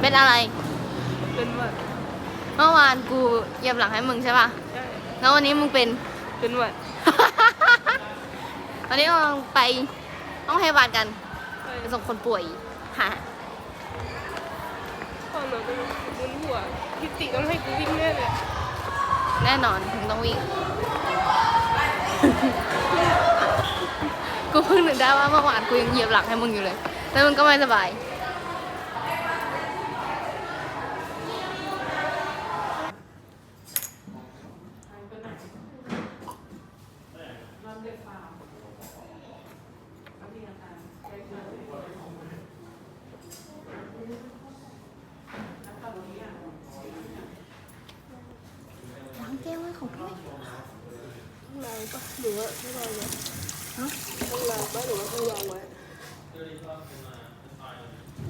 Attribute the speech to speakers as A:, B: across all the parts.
A: เป็นอะไร
B: เป็นหวัด
A: เมื่อวานกูเหยียบหลังให้มึงใช่ป่ะ
B: ใช่
A: แล้ววันนี้มึงเป็น
B: เป็นหวัด
A: วันนี้เราไปห้องพยาบาลกัน
B: ใช่
A: ไปส่งคนป่วยฮะ
B: พ่อหนูเป็นมึนหัวพิติต้องให้กูวิ่งแน่เลย
A: แน่นอนถึงต้องวิ่ง กูเพิ่งนึกได้ว่าเมื่อวานกูยังเหยียบหลังให้มึงอยู่เลย แล้วมึงก็ไม่สบาย ล้างแก้วให้เขาด้วย
B: ลองปะหรือว่าไม่ลองไว้ฮะต้องลองปะหรือว่าไม่ลองไว้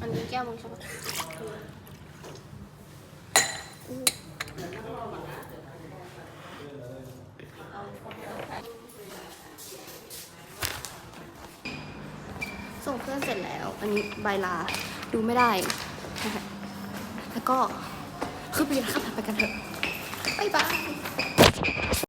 A: อันนี้แก้วมึงใช่ปะ ส่งเพื่อนเสร็จแล้ว อันนี้ใบลาดูไม่ได้แล้วก็คือไปกินข้าวผัดไปกันเถอะบ๊ายบาย